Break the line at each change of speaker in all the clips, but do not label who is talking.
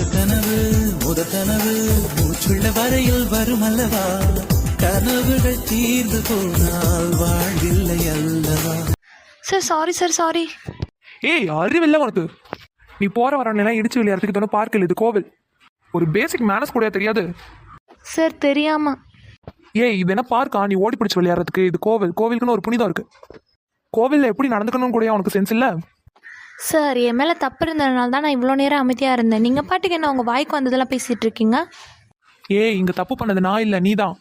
புது கனவு முத கனவு மூச்சுள்ள வரையில் வரும் அல்லவா? கனவுகள் தீர்ந்து போனால் வாழ்வில்லை அல்லவா?
சார் சாரி சார் சாரி
ஏய் அறிவில்ல உனக்கு. நீ போற வரவனெல்லாம் இடிச்சு விளையாடுறதுக்கு பார்க் இல்லை இது கோவில். ஒரு பேசிக் மேனஸ் கூட தெரியாது?
சார் தெரியாம.
ஏய் இது என்ன பார்க்கா நீ ஓடி பிடிச்சு விளையாடுறதுக்கு இது கோவில். கோவிலுக்குன்னு ஒரு புனிதம் இருக்கு. கோவிலில் எப்படி நடந்துக்கணும் கூட உனக்கு சென்ஸ் இல்லை?
சார் என் மேலே தப்பு இருந்ததுனால தான் நான் இவ்வளோ நேரம் அமைதியாக இருந்தேன். நீங்கள் பாட்டுக்கு என்ன உங்கள் வாய்க்கு வந்ததெல்லாம் பேசிகிட்டு இருக்கீங்க?
ஏய் இங்கே தப்பு பண்ணது நான் இல்லை நீ தான்.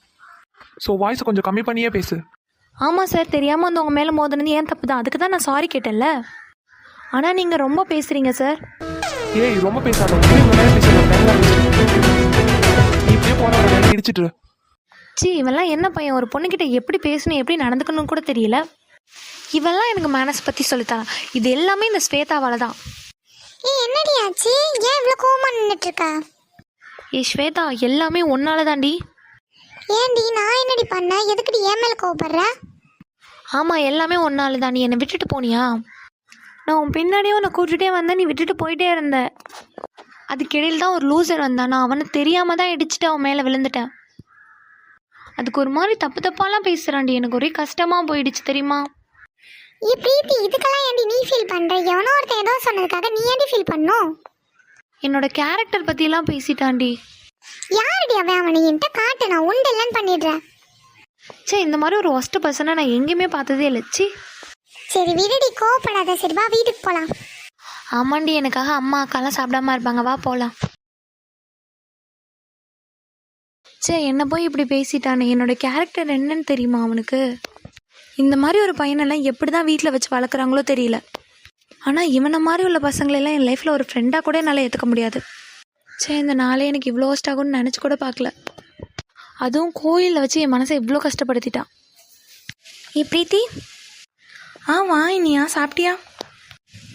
ஸோ வாய்ஸை கொஞ்சம் கம்மி பண்ணியே பேசு.
ஆமாம் சார் தெரியாமல் வந்து உங்கள் மேலே மோதினது ஏன் தப்பு தான்? அதுக்கு தான் நான் சாரி கேட்டேன்ல. ஆனால் நீங்கள் ரொம்ப பேசுகிறீங்க சார்.
ஏய் ரொம்ப பேசாத. இப்படியே வரவனெல்லாம் இடிச்சிட்டு.
சி இவெல்லாம் என்ன பையன்? ஒரு பொண்ணுக்கிட்ட எப்படி பேசணும் எப்படி நடந்துக்கணும்னு கூட தெரியல. இவெல்லாம் எனக்கு மேனஸ் பற்றி சொல்லித்தரான் இது எல்லாமே இந்த ஸ்வேதாவால் தான்.
ஏய் என்னடி ஆச்சு? ஏன் இவ்வளோ கோவமா நின்றுட்டு இருக்க
ஏ ஸ்வேதா எல்லாமே ஒன்னால தாண்டி
ஏன்டி நான் என்னடி பண்ணேன் எதுக்குடி ஏன் மேலே கோவப்படுற?
ஆமாம் எல்லாமே ஒன்னால தான் நீ என்னை விட்டுட்டு போனியா? நான் உன் பின்னாடியே உன்னை கூட்டிகிட்டே வந்தேன். நீ விட்டுட்டு போயிட்டே இருந்த. அதுக்கிடையில் தான் ஒரு லூசர் வந்தான் நான் அவனை தெரியாமல் தான் இடிச்சிட்டு அவன் மேலே விழுந்துட்டேன். அதுக்கு ஒரு மாதிரி தப்பு தப்பாலாம் பேசுகிறான்டி எனக்கு ஒரே கஷ்டமாக போயிடுச்சு தெரியுமா?
ஏ பிரீத்தி இதுக்கெல்லாம் ஏன்டி நீ ஃபீல் பண்ற? எவனோ ஒருத்தன் ஏதோ சொன்னதுக்காக நீ ஏன்டி ஃபீல் பண்ணும்
என்னோட கேரக்டர் பற்றிலாம் பேசிட்டான்டி.
யாருடி அவன்? அவனை என்கிட்ட காட்டு நான் உண்டு இல்லைன்னு பண்ணிடுறேன்.
சே இந்த மாதிரி ஒரு ஒஸ்ட் பர்சனை நான் எங்கேயுமே பார்த்ததே இல்லை. சி
சரி விடுடி கோவப்படாத. சரி வா வீட்டுக்கு போலாம்.
ஆமாண்டி எனக்காக அம்மா அக்காலாம் சாப்பிடாம இருப்பாங்க. வா போகலாம் சே என்ன போய் இப்படி பேசிட்டானே? என்னோட கேரக்டர் என்னன்னு தெரியுமா அவனுக்கு? இந்த மாதிரி ஒரு பையனெல்லாம் எப்படி தான் வீட்டில் வச்சு வளர்க்குறாங்களோ தெரியல. ஆனால் இவனை மாதிரி உள்ள பசங்களெல்லாம் என் லைஃப்பில் ஒரு ஃப்ரெண்டாக கூட என்னால் ஏற்றுக்க முடியாது. சே இந்த நாளே எனக்கு இவ்வளோ host ஆகும்னு நினச்சி கூட பார்க்கல. அதுவும் கோயிலில் வச்சு என் மனசை இவ்வளோ கஷ்டப்படுத்திட்டான்.
ஏ பிரீத்தி.
ஆ வா இனியா சாப்பிட்டியா?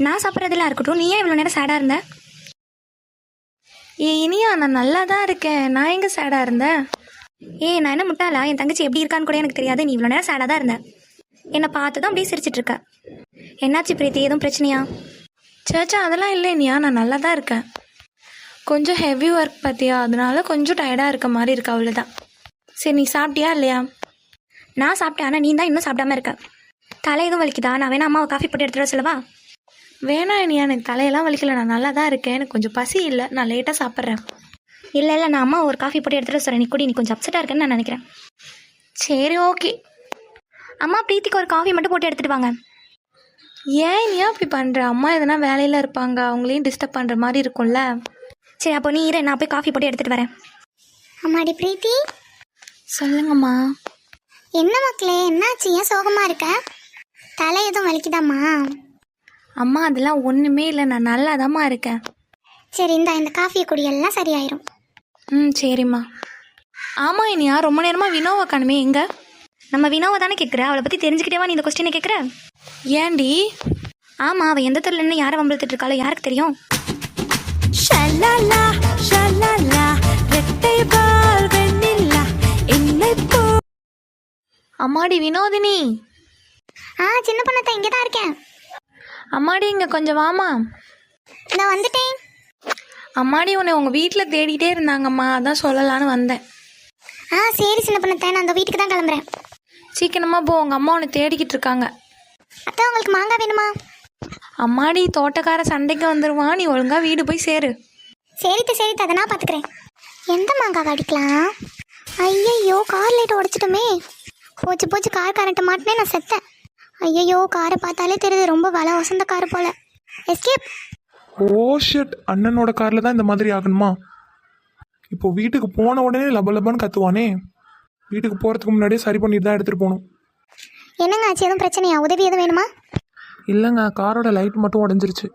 நான் சாப்பிட்றதெல்லாம் இருக்கட்டும். நீ ஏன் இவ்வளோ நேரம் சேடாக இருந்த?
ஏ இனியா நான் நல்லா தான் இருக்கேன். நான் எங்கே சேடாக இருந்தேன்?
ஏய் நான் என்ன முட்டாளா? என் தங்கச்சி எப்படி இருக்கான்னு கூட எனக்கு தெரியாது. நீ இவ்வளோ நேரம் சேடாக தான் இருந்தேன் என்னை பார்த்து தான் அப்படியே சிரிச்சிட்டு இருக்க என்னாச்சு பிரீத்தி? எதுவும் பிரச்சனையா?
சேச்சா அதெல்லாம் இல்லை இனியா. நான் நல்லா தான் இருக்கேன். கொஞ்சம் ஹெவி ஒர்க் பார்த்தியா? அதனால கொஞ்சம் டயர்டாக இருக்க மாதிரி இருக்கு அவ்வளோதான் சரி நீ சாப்பிட்டியா இல்லையா?
நான் சாப்பிட்டேன். ஆனால் நீ தான் இன்னும் சாப்பிடாம இருக்க. தலை எதுவும் வலிக்குதா? நான் வேணா அம்மாவை காஃபி போட்டு எடுத்துகிட்டு வர சொல்லவா?
வேணாம் இனியா. எனக்கு தலையெல்லாம் வலிக்கல. நான் நல்லா தான் இருக்கேன். எனக்கு கொஞ்சம் பசி இல்லை. நான் லேட்டாக சாப்பிட்றேன்.
இல்லை இல்லை. நான் அம்மா ஒரு காஃபி போட்டு எடுத்துகிட்டு சொல்கிறேன் நீ கூட. நீ கொஞ்சம் அப்செட்டாக இருக்கேன்னு நான் நினைக்கிறேன்.
சரி ஓகே
அம்மா பிரீத்திக்கு ஒரு காஃபி மட்டும் போட்டு எடுத்துகிட்டு வாங்க.
ஏன் இனியா இப்படி பண்ணுற அம்மா எதனா வேலையில் இருப்பாங்க அவங்களையும் டிஸ்டர்ப் பண்ணுற மாதிரி இருக்கும்ல.
சரி அப்போ நீ இரு நான் போய் காஃபி போட்டு எடுத்துகிட்டு வரேன். அம்மாடி பிரீத்தி.
சொல்லுங்கம்மா.
என்ன மக்களே என்னாச்சு? ஏன் சோகமாக இருக்க? தலை எதுவும் வலிக்குதாம்மா?
அம்மா அதெல்லாம் ஒன்றுமே இல்லை நான் நல்லா இருக்கேன்.
சரி இந்த இந்த காஃபியை குடி எல்லாம் சரியாயிரும்.
ம் சரிம்மா. ஆமாம் இனியா ரொம்ப நேரமாக வினோவை காணுமே எங்கே?
நம்ம வினோவை தானே கேட்குற அவளை பற்றி தெரிஞ்சுக்கிட்டேவா நீ இந்த கொஸ்டினை கேட்குற
ஏன்டி?
ஆமாம் அவள் எந்த தெருலன்னு யாரை வம்பிழுத்துட்டு இருக்காளோ யாருக்கு தெரியும்?
அம்மாடி வினோதினி.
ஆ சின்ன பொண்ணத்தான் இங்கே தான் இருக்கேன்.
அம்மாடி இங்கே கொஞ்சம் வாமா
நான் வந்துட்டேன்.
அம்மாடி உன்னை உங்கள் வீட்டில் தேடிட்டே இருந்தாங்கம்மா. அதான் சொல்லலான்னு வந்தேன்.
ஆ சரி சின்ன பொண்ணத்தை நான் அந்த வீட்டுக்கு தான் கிளம்புறேன்.
சீக்கிரமாக போ உங்கள் அம்மா உன்னை தேடிக்கிட்டு இருக்காங்க.
அத்தை உங்களுக்கு மாங்காய் வேணுமா?
அம்மாடி தோட்டக்கார சண்டைக்கு வந்துடுவான் நீ ஒழுங்கா வீடு போய் சேரு.
சரித்த சரித்த அதை நான் பார்த்துக்கிறேன். எந்த மாங்காய் அடிக்கலாம் ஐயையோ கார் லைட் உடைச்சிட்டோமே. போச்சு போச்சு கார் கரண்ட்டை மாட்டினே நான் செத்தேன். ஐயையோ காரை பார்த்தாலே தெரியுது ரொம்ப வள வசந்த கார் போல. எஸ்கேப்
ஓ ஷிட் அண்ணனோட காரில் தான் இந்த மாதிரி ஆகணுமா? இப்போ வீட்டுக்கு போன உடனே லப லபன்னு கத்துவானே. வீட்டுக்கு போகிறதுக்கு முன்னாடியே சரி பண்ணிட்டு தான் எடுத்துகிட்டு போகணும்.
என்னங்க ஆச்சு? எதுவும் பிரச்சனையா? உதவி எதுவும் வேணுமா?
இல்லைங்க காரோட லைட் மட்டும் உடஞ்சிருச்சு.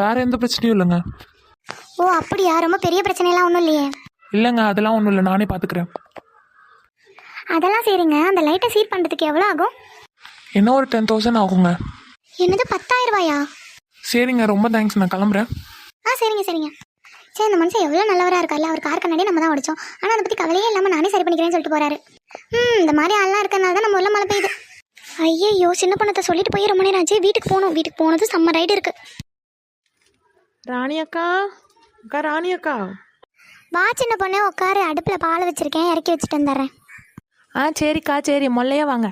வேற எந்த பிரச்சனையும் இல்லைங்க.
ஓ அப்படியா? ரொம்ப பெரிய பிரச்சனையெல்லாம் ஒன்றும் இல்லையே.
இல்லைங்க அதெல்லாம் ஒன்றும் இல்லை. நானே பார்த்துக்கிறேன்
அதெல்லாம் சரிங்க. அந்த லைட்டை சீட் பண்ணுறதுக்கு எவ்வளோ ஆகும்?
என்ன ஒரு டென் தௌசண்ட் ஆகுங்க.
என்னது பத்தாயிரம் ரூபாயா?
சரிங்க ரொம்ப தேங்க்ஸ் நான் கிளம்புறேன்.
ஆ சரிங்க சரிங்க. சரி இந்த மனுஷன் எவ்வளோ நல்லவராக இருக்கார்ல? அவர் கார் கண்ணாடி நம்ம தான் உடைச்சோம் ஆனால் அதை பற்றி கவலையே இல்லாமல் நானே சரி பண்ணிக்கிறேன்னு சொல்லிட்டு போறாரு. ம் இந்த மாதிரி ஆள்லாம் இருக்கறனால தான் நம்ம உள்ள மழை பெய்யுது. ஐயையோ சின்ன பொண்ணத்தை சொல்லிட்டு போய் ரொம்ப நேரம் ஆச்சு. வீட்டுக்கு போகணும். வீட்டுக்கு போனது செம்ம ரைடு இருக்கு.
ராணி அக்கா?
அக்கா ராணி அக்கா?
வா சின்ன பொண்ணு. உட்காரு. அடுப்பில் பால் வச்சிருக்கேன். இறக்கி வச்சுட்டு வந்துடுறேன்.
ஆ சரிக்கா சரி. மொல்லையே வாங்க.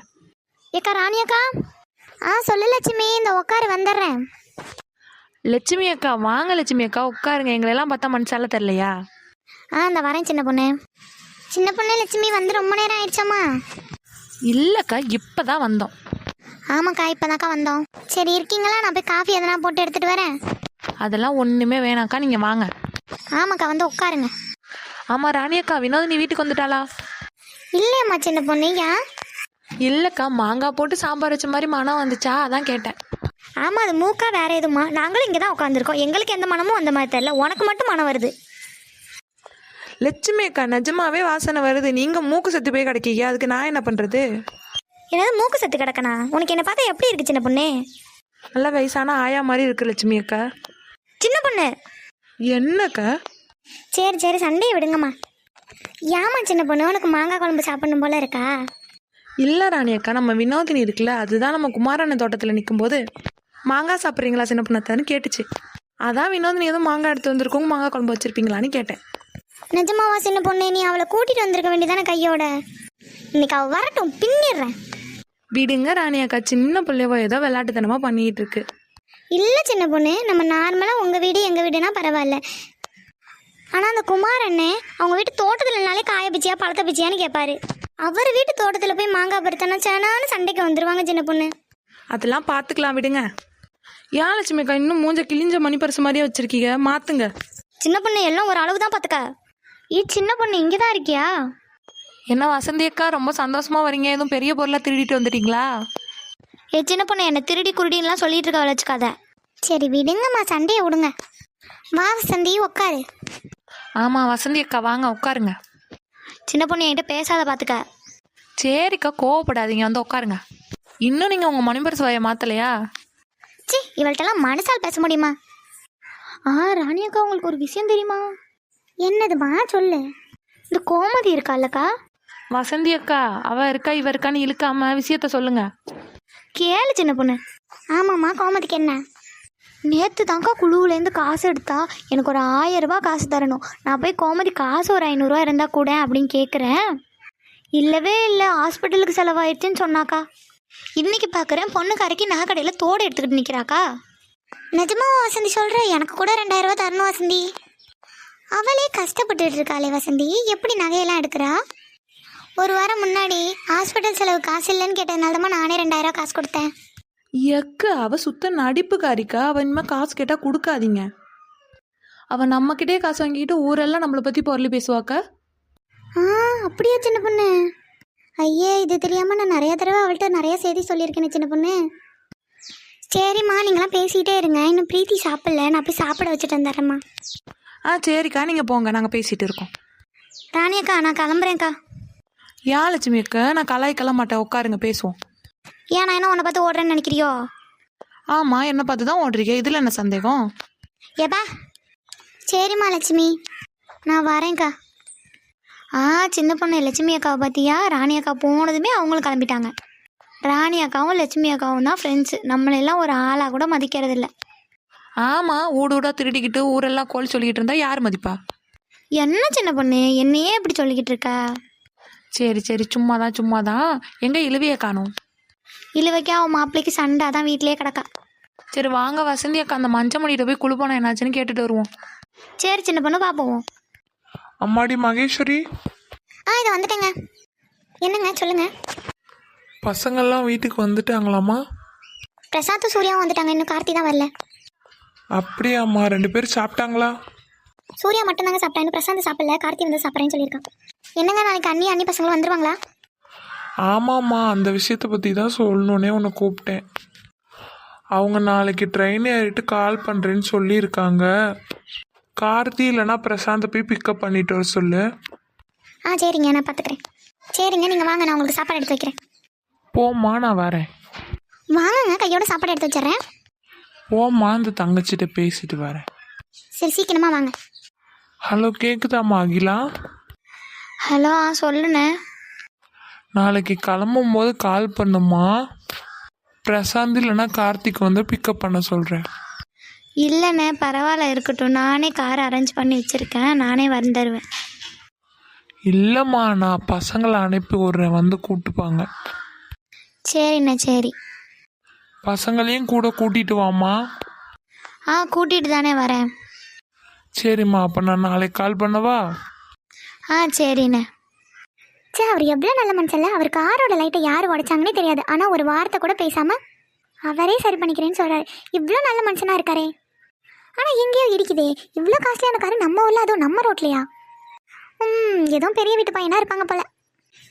ஏக்கா ராணியக்கா ஆ சொல்லு லட்சுமி. இந்த உட்காரு வந்துடுறேன்.
லட்சுமி அக்கா வாங்க லட்சுமி அக்கா உட்காருங்க. எங்களெல்லாம் பார்த்தா மனசால தெரிலையா
ஆ இந்த வரேன் சின்ன பொண்ணு. சின்ன பொண்ணு லட்சுமி வந்து ரொம்ப நேரம் ஆயிடுச்சாம்மா.
இல்லைக்கா இப்போ தான் வந்தோம்.
ஆமாக்கா இப்போதாக்கா வந்தோம். சரி இருக்கீங்களா? நான் போய் காஃபி எதனா போட்டு எடுத்துகிட்டு வரேன்.
அதெல்லாம் ஒன்றுமே வேணாக்கா நீங்கள் வாங்க.
ஆமாக்கா வந்து உட்காருங்க.
ஆமாம் ராணி அக்கா வினோதினி வீட்டுக்கு வந்துட்டாளா?
இல்லையம்மா சின்ன பொண்ணு ஏன்?
இல்லைக்கா மாங்காய் போட்டு சாம்பார் வச்ச மாதிரி மனம் வந்துச்சா? அதான் கேட்டேன்.
ஆமாம் அது மூக்கா வேற எதுமா? நாங்களும் இங்கே தான் உட்காந்துருக்கோம் எங்களுக்கு எந்த மனமும் அந்த மாதிரி தெரியல. உனக்கு மட்டும் மனம் வருது.
லட்சுமி அக்கா நிஜமாவே வாசனை வருது. நீங்கள் மூக்கு செத்து போய் கிடைக்கீங்க. அதுக்கு நான் என்ன பண்ணுறது
என்னது மூக்கு சத்து கிடக்கணா உனக்கு என்ன பார்த்தா எப்படி இருக்கு சின்ன பொண்ணு?
நல்ல வயசான ஆயா மாதிரி இருக்கு லட்சுமி அக்கா.
சின்ன பொண்ணு?
என்னக்கா?
சரி சரி சண்டையை விடுங்கம்மா. ஏமா சின்ன பொண்ணு? உனக்கு மாங்காய் குழம்பு சாப்பிடணும் போல இருக்கா?
இல்லை ராணி அக்கா நம்ம வினோதினி இருக்குல்ல அதுதான் நம்ம குமாரண்ண தோட்டத்தில் நிற்கும்போது மாங்காய் சாப்பிட்றீங்களா சின்ன பொண்ணத்தான்னு கேட்டுச்சு. அதான் வினோதினி எதுவும் மாங்காய் எடுத்து வந்திருக்கோங்க மாங்காய் குழம்பு வச்சிருப்பீங்களான்னு கேட்டேன்.
நிஜமாவா சின்ன பொண்ணு? நீ அவளை கூட்டிட்டு வந்திருக்க வேண்டியதானே கையோட? இன்னைக்கு அவள் வரட்டும் பின்னிடுறேன்.
விடுங்க ராணி அக்கா சின்ன பிள்ளைவோ ஏதோ விளையாட்டுத்தனமாக பண்ணிக்கிட்டு இருக்கு
இல்லை சின்ன பொண்ணு நம்ம நார்மலாக உங்கள் வீடு எங்கள் வீடுனா பரவாயில்ல. ஆனால் அந்த குமார் அண்ணே அவங்க வீட்டு தோட்டத்துலனாலே காய பிச்சியா பழத்த பிச்சியான்னு கேட்பாரு அவர் வீட்டு தோட்டத்தில் போய் மாங்காய் பருத்தானா சேனான்னு சண்டைக்கு வந்துருவாங்க சின்ன பொண்ணு.
அதெல்லாம் பார்த்துக்கலாம் விடுங்க. ஏன் லட்சுமி அக்கா இன்னும் மூஞ்ச கிழிஞ்ச மணி பரிசு மாதிரியே வச்சிருக்கீங்க. மாத்துங்க.
சின்ன பொண்ணு எல்லாம் ஒரு அளவு தான் பார்த்துக்க. ஈ சின்ன பொண்ணு இங்கே தான் இருக்கியா?
என்ன வசந்தி அக்கா ரொம்ப சந்தோஷமா வரீங்க. எதுவும் பெரிய பொருளாக திருடிட்டு வந்துட்டீங்களா?
ஏ சின்ன பொண்ணு என்னை திருடி குருடின்லாம் சொல்லிட்டு இருக்க வச்சுக்காத. சரி விடுங்கம்மா சண்டையை விடுங்க. வா வசந்தி உட்காரு
ஆமாம் வசந்தி அக்கா வாங்க உட்காருங்க
சின்ன பொண்ணு என்கிட்ட பேசாத பார்த்துக்க.
சரிக்கா கோவப்படாதீங்க வந்து உட்காருங்க இன்னும் நீங்கள் உங்கள் மணிபரிசு வாயை மாற்றலையா
சி இவள்கிட்டலாம் மனசால் பேச முடியுமா? ஆ ராணி அக்கா உங்களுக்கு ஒரு விஷயம் தெரியுமா? என்னதுமா? சொல்லு. இந்த கோமதி இருக்கால்லக்கா
வசந்தி அக்கா அவ இருக்கா இவ இருக்கான்னு இழுக்காம விஷயத்த சொல்லுங்க.
கேளு சின்ன பொண்ணு. ஆமாம்மா கோமதிக்கு என்ன? நேற்று தாங்க்கா குழுவுலேருந்து காசு எடுத்தா எனக்கு ஒரு ஆயிரம் ரூபாய் காசு தரணும். நான் போய் கோமதி காசு ஒரு ஐநூறுரூவா இருந்தால் கூட அப்படின்னு கேட்குறேன் இல்லவே இல்லை ஹாஸ்பிட்டலுக்கு செலவாயிடுச்சுன்னு சொன்னாக்கா. இன்னைக்கு பார்க்குறேன் பொண்ணு கரைக்கு நகை கடையில் தோடு எடுத்துக்கிட்டு நிற்கிறாக்கா நிஜமா வசந்தி சொல்கிறேன் எனக்கு கூட ரெண்டாயிரம் ரூபாய் தரணும் வசந்தி. அவளே கஷ்டப்பட்டுட்டு இருக்காளே வசந்தி. எப்படி நகையெல்லாம் எடுக்கிறா? ஒரு வாரம் முன்னாடி ஹாஸ்பிட்டல் செலவு காசு இல்லைன்னு கேட்டதுனால தான் நானே ரெண்டாயிரம் காசு கொடுத்தேன்.
எக்கு அவ சுத்த நடிப்புக்காரிக்கா. அவ இனிமே காசு கேட்டா கொடுக்காதீங்க. அவ நம்மக்கிட்டே காசு வாங்கிட்டு ஊரெல்லாம் நம்மளை பத்தி பொருளி பேசுவாக்க?
ஆ அப்படியா சின்ன பொண்ணு? ஐயே இது தெரியாம நான் நிறைய தடவை அவள்கிட்ட நிறைய செய்தி சொல்லியிருக்கேனே சின்ன பொண்ணு. சரிம்மா நீங்களாம் பேசிகிட்டே இருங்க. இன்னும் பிரீத்தி சாப்பிடல. நான் போய் சாப்பிட வச்சுட்டு வந்துடுறேம்மா.
ஆ சரிக்கா. நீங்க போங்க. நாங்க பேசிட்டு இருக்கோம்.
ராணி அக்கா நான் கிளம்புறேன்க்கா.
ஏன் லட்சுமி அக்கா? நான் கலாய்க்கலாம் மாட்டேன். உட்காருங்க பேசுவோம்.
ஏன் நான் என்ன உன்னை பார்த்து ஓடுறேன்னு நினைக்கிறியோ?
ஆமா என்ன பார்த்து தான் ஓடுறீங்க. இதுல என்ன சந்தேகம்?
ஏப்பா. சரிம்மா லட்சுமி. நான் வரேன்க்கா. ஆ சின்ன பொண்ணு லட்சுமி அக்காவை பார்த்தியா ராணி அக்கா போனதுமே அவங்களும் கிளம்பிட்டாங்க. ராணி அக்காவும் லட்சுமி அக்காவும் தான் ஃப்ரெண்ட்ஸு நம்மளெல்லாம் ஒரு ஆளாக கூட மதிக்கிறது இல்ல
ஆமா ஊடு ஊடா திருடிக்கிட்டு ஊரெல்லாம் கோல் சொல்லிக்கிட்டு இருந்தா யார் மதிப்பா?
என்ன சின்ன பொண்ணு? என்னையே இப்படி சொல்லிக்கிட்டு இருக்க?
சரி சரி சும்மாதான் சும்மாதான். எங்க இழுவிய காணும்?
இழுவைக்கு அவன் மாப்பிள்ளைக்கு சண்டை தான் வீட்டிலேயே கிடக்கா.
சரி வாங்க வசந்தி அக்கா அந்த மஞ்ச மணிகிட்ட போய் குளிப்போனா என்னாச்சுன்னு கேட்டுட்டு வருவோம்.
சரி சின்ன பொண்ணு பார்ப்போம்
அம்மாடி மகேஸ்வரி.
ஆ இதை வந்துட்டேங்க. என்னங்க சொல்லுங்க.
பசங்கள்லாம் வீட்டுக்கு வந்துட்டாங்களாம்மா?
பிரசாத்தும் சூர்யாவும் வந்துட்டாங்க. இன்னும் கார்த்தி தான் வரல.
அப்படியாம்மா ரெண்டு பேரும் சாப்பிட்டாங்களா?
சூர்யா மட்டும் தாங்க சாப்பிட்டா. இன்னும் பிரசாந்த் சாப்பிடல. கார்த்தி வந்து சாப்பிட்றேன்னு சொல்லியிருக்கான். என்னங்க நாளைக்கு அண்ணி அண்ணி பசங்களும் வந்துருவாங்களா?
ஆமாம்மா அந்த விஷயத்தை பற்றி தான் சொல்லணுன்னே உன்னை கூப்பிட்டேன். அவங்க நாளைக்கு ட்ரெயின் ஏறிட்டு கால் பண்ணுறேன்னு சொல்லியிருக்காங்க. கார்த்தி இல்லைன்னா பிரசாந்தை போய் பிக்கப் பண்ணிட்டு வர சொல்லு.
ஆ சரிங்க நான் பார்த்துக்கிறேன் சரிங்க நீங்கள் வாங்க நான் உங்களுக்கு சாப்பாடு எடுத்து வைக்கிறேன்.
போம்மா நான் வரேன்.
வாங்கங்க கையோட சாப்பாடு எடுத்து வச்சிடுறேன்.
போம்மா அந்த தங்கச்சிட்ட பேசிட்டு வரேன்.
சரி சீக்கிரமாக வாங்க.
ஹலோ கேக்குதாம்மா அகிலா?
ஹலோ ஆ சொல்லுண்ணே.
நாளைக்கு கிளம்பும் போது கால் பண்ணுமா பிரசாந்த் இல்லைன்னா கார்த்திக் வந்து பிக்கப் பண்ண சொல்கிறேன்
இல்லைண்ணே பரவாயில்ல இருக்கட்டும். நானே கார் அரேஞ்ச் பண்ணி வச்சுருக்கேன். நானே வந்துடுவேன்
இல்லைம்மா நான் பசங்களை அனுப்பி விட்றேன். வந்து கூப்பிட்டுப்பாங்க
சரிண்ணே சரி.
பசங்களையும் கூட கூட்டிட்டு வாம்மா.
ஆ கூட்டிகிட்டு தானே வரேன்.
சரிம்மா அப்போ நான் நாளைக்கு கால் பண்ணவா?
ஆ சரிண்ணே. சே அவர் எவ்வளோ நல்ல மனுஷன்ல. அவர் காரோட லைட்டை யார் உடைச்சாங்கன்னே தெரியாது. ஆனால் ஒரு வார்த்தை கூட பேசாமல் அவரே சரி பண்ணிக்கிறேன்னு சொல்கிறாரு இவ்வளோ நல்ல மனுஷனாக இருக்காரே. ஆனால் எங்கேயோ இடிக்குதே. இவ்வளோ காஸ்ட்லியான காரு நம்ம ஊரில் அதுவும் நம்ம ரோட்லையா? ம் ஏதோ பெரிய வீட்டு பையனாக இருப்பாங்க போல.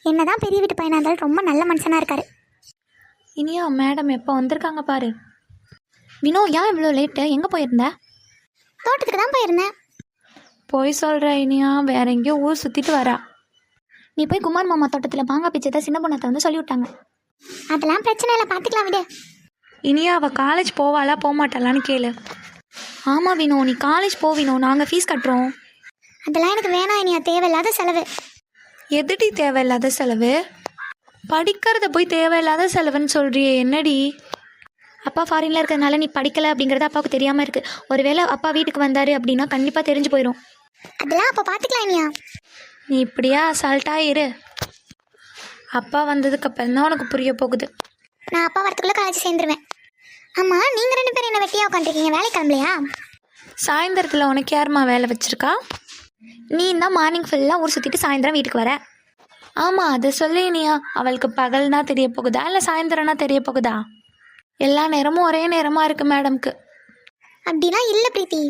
என்னதான் பெரிய வீட்டு பையனாக இருந்தாலும் ரொம்ப நல்ல மனுஷனாக இருக்காரு.
இனியா மேடம் எப்போ வந்திருக்காங்க பாரு. வினோ ஏன் இவ்வளோ லேட்டு எங்கே போயிருந்த?
தோட்டத்துக்கு தான் போயிருந்தேன்.
போய் சொல்கிற இனியா. வேற எங்கேயோ ஊர் சுற்றிட்டு வரா. நீ போய் குமார் மாமா தோட்டத்தில் மாங்காய் பிச்சை சின்ன பொண்ணத்தை வந்து சொல்லி விட்டாங்க
அதெல்லாம் பிரச்சனை இல்லை பார்த்துக்கலாம் விடு.
இனியா அவள் காலேஜ் போவாளா போக மாட்டாளான்னு கேளு. ஆமாம் வினோ நீ காலேஜ் போ வினோ நாங்கள் ஃபீஸ் கட்டுறோம்.
அதெல்லாம் எனக்கு வேணாம் இனியா தேவையில்லாத செலவு.
எதுடி தேவையில்லாத செலவு? படிக்கிறத போய் தேவையில்லாத செலவுன்னு சொல்றியே என்னடி? அப்பா ஃபாரின்ல இருக்கிறதுனால நீ படிக்கல அப்படிங்கிறது அப்பாவுக்கு தெரியாமல் இருக்கு. ஒருவேளை அப்பா வீட்டுக்கு வந்தாரு அப்படின்னா கண்டிப்பாக தெரிஞ்சு போயிடும்
அதெல்லாம் அப்போ பார்த்துக்கலாம் இனியா.
நீ இப்படியா அசால்ட்டாக இரு அப்பா வந்ததுக்கு அப்புறம் தான் உனக்கு புரிய போகுது.
நான் அப்பா வரத்துக்குள்ளே காலேஜ் சேர்ந்துருவேன். ஆமாம் நீங்கள் ரெண்டு பேரும் என்ன வெட்டியாக உட்காந்துருக்கீங்க வேலை கிளம்பலையா?
சாயந்தரத்தில் உனக்கு யாரும்மா வேலை வச்சிருக்கா? நீ தான் மார்னிங் ஃபுல்லாக ஊர் சுற்றிட்டு சாயந்தரம் வீட்டுக்கு வர. ஆமாம் அதை சொல்லி நீயா அவளுக்கு பகல்னா தெரிய போகுதா? இல்லை சாயந்தரம்னா தெரிய போகுதா? எல்லா நேரமும் ஒரே நேரமாக இருக்கு மேடம்க்கு
அப்படிலாம் இல்லை பிரீத்தி.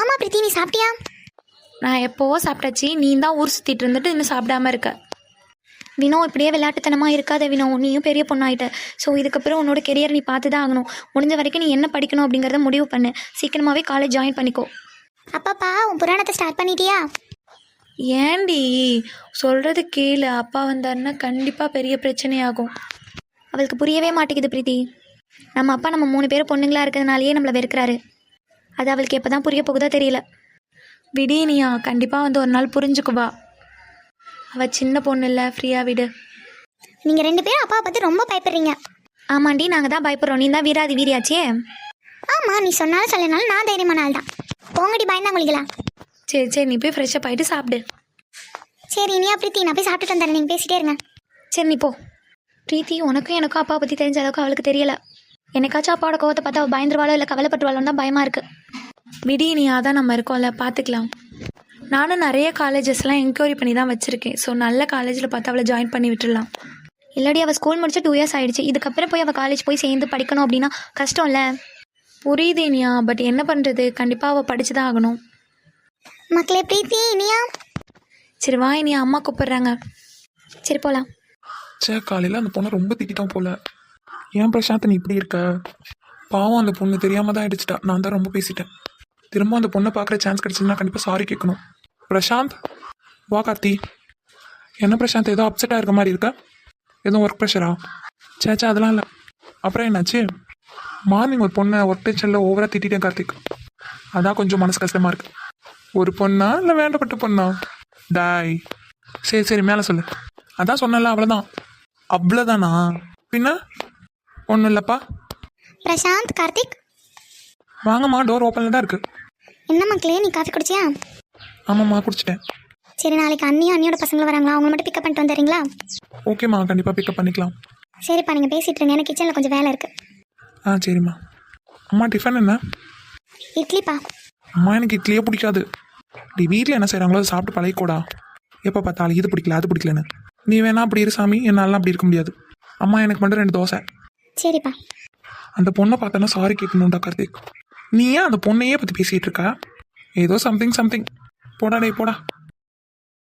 ஆமாம் பிரீத்தி நீ சாப்பிட்டியா?
நான் எப்போவோ சாப்பிட்டாச்சு. நீ தான் ஊர் சுற்றிட்டு இருந்துட்டு இன்னும் சாப்பிடாம இருக்க. வினோ இப்படியே விளையாட்டுத்தனமாக இருக்காத வினோ நீயும் பெரிய பொண்ணாயிட்ட. ஸோ இதுக்கப்புறம் உன்னோட கெரியர் நீ பார்த்து தான் ஆகணும். முடிஞ்ச வரைக்கும் நீ என்ன படிக்கணும் அப்படிங்கிறத முடிவு பண்ணு. சீக்கிரமாகவே காலேஜ் ஜாயின் பண்ணிக்கோ.
அப்பாப்பா உன் புராணத்தை ஸ்டார்ட் பண்ணிட்டியா?
ஏண்டி சொல்கிறது கேளு. அப்பா வந்தாருன்னா கண்டிப்பாக பெரிய பிரச்சனையாகும். அவளுக்கு புரியவே மாட்டேங்குது பிரீத்தி. நம்ம அப்பா நம்ம மூணு பேரும் பொண்ணுங்களா இருக்கிறதுனாலயே நம்மளை வெறுக்கிறாரு. அது அவளுக்கு எப்போ தான் புரிய போகுதோ தெரியல. விடியனியா கண்டிப்பாக வந்து ஒரு நாள் புரிஞ்சுக்குவா. அவள் சின்ன பொண்ணு இல்லை ஃப்ரீயாக விடு.
நீங்கள் ரெண்டு பேரும் அப்பாவை பார்த்து ரொம்ப பயப்படுறீங்க.
ஆமாண்டி நாங்கள் தான் பயப்படுறோம். நீ தான் வீராதி வீரியாச்சே?
ஆமாம் நீ சொன்னாலும் சொல்லனாலும் நான் தைரியமான ஆள் தான் போங்கடி பயந்தா குளிக்கலாம்.
சரி சரி நீ போய் ஃப்ரெஷ்ஷப் ஆகிட்டு சாப்பிடு.
சரி இனியா பிரீத்தி? நான் போய் சாப்பிட்டுட்டு வந்துடுறேன் நீங்கள் பேசிட்டே இருங்க.
சரி நீ போ. பிரீத்தி உனக்கும் எனக்கும் அப்பா பற்றி தெரிஞ்ச அளவுக்கு அவளுக்கு தெரியல. என்னைக்காச்சும் அப்பாவோட கோவத்தை பார்த்தா அவள் பயந்துருவாளோ இல்லை கவலைப்பட்டுருவாளோன்னு தான் பயமாக இருக்குது விடி நீ அதான் நம்ம இருக்கோம்ல பார்த்துக்கலாம் நானும் நிறைய காலேஜஸ்லாம் என்கொயரி பண்ணி தான் வச்சுருக்கேன். ஸோ நல்ல காலேஜில் பார்த்து அவளை ஜாயின் பண்ணி விட்டுடலாம். இல்லாடி அவள் ஸ்கூல் முடிச்சு டூ இயர்ஸ் ஆயிடுச்சு. இதுக்கப்புறம் போய் அவள் காலேஜ் போய் சேர்ந்து படிக்கணும் அப்படின்னா கஷ்டம்ல? புரியுது இனியா பட் என்ன பண்ணுறது கண்டிப்பாக அவள் படிச்சு தான் ஆகணும்.
மக்களே பிரீத்தி இனியா?
சரி வா இனியா அம்மா கூப்பிடுறாங்க. சரி போகலாம்
சே காலையில் அந்த பொண்ணை ரொம்ப திட்டான் போல. ஏன் பிரசாந்த் நீ இப்படி இருக்க? பாவம் அந்த பொண்ணு தெரியாம தான் அடிச்சிட்டா. நான் தான் ரொம்ப பேசிட்டேன். திரும்ப அந்த பொண்ணை பார்க்குற சான்ஸ் கிடச்சதுன்னா கண்டிப்பாக சாரி கேட்கணும். பிரசாந்த்? வா கார்த்தி. என்ன பிரசாந்த் ஏதோ அப்செட்டாக இருக்க மாதிரி இருக்க? எதுவும் ஒர்க் ப்ரெஷரா சேச்சா அதெல்லாம் இல்லை. அப்புறம் என்னாச்சு? மார்னிங் ஒரு பொண்ணை ஒர்க் டென்ஷனில் ஓவராக திட்டிட்டேன் கார்த்திக். அதான் கொஞ்சம் மனசு கஷ்டமாக இருக்கு. ஒரு பொண்ணா இல்லை வேண்டப்பட்ட பொண்ணா? டாய். சரி சரி மேலே சொல்லு. அதான் சொன்னல அவ்வளோதான் அவ்வளோதானா பின்ன? ஒன்றும் இல்லைப்பா.
பிரசாந்த் கார்த்திக்?
வாங்கம்மா டோர் ஓப்பனில் தான் இருக்குது
என்ன மக்களே நீ காஃபி குடிச்சியா?
ஆமாம்மா குடிச்சிட்டேன்.
சரி நாளைக்கு அண்ணியும் அண்ணியோட பசங்களும் வராங்களா? அவங்க மட்டும் பிக்கப் பண்ணிட்டு வந்துடுறீங்களா
ஓகேம்மா கண்டிப்பாக பிக்கப் பண்ணிக்கலாம்.
சரிப்பா நீங்கள் பேசிட்டு இருங்க. எனக்கு கிச்சனில் கொஞ்சம் வேலை இருக்குது
ஆ சரிம்மா. அம்மா டிஃபன் என்ன?
இட்லிப்பா.
அம்மா எனக்கு இட்லியே பிடிக்காது. டி வீட்டில் என்ன செய்கிறாங்களோ அதை சாப்பிட்டு பழகிக்கூடா. எப்போ பார்த்தாலும் இது பிடிக்கல அது பிடிக்கலன்னு. நீ வேணா அப்படி இரு சாமி என்னாலாம் அப்படி இருக்க முடியாது. அம்மா எனக்கு மட்டும் ரெண்டு தோசை.
சரிப்பா.
அந்த பொண்ணை பார்த்தோன்னா சாரி கேட்கணும்டா கார்த்திக். நீ ஏன் அந்த பொண்ணையே பற்றி பேசிகிட்டு இருக்க? ஏதோ சம்திங் சம்திங் போடா டே போடா.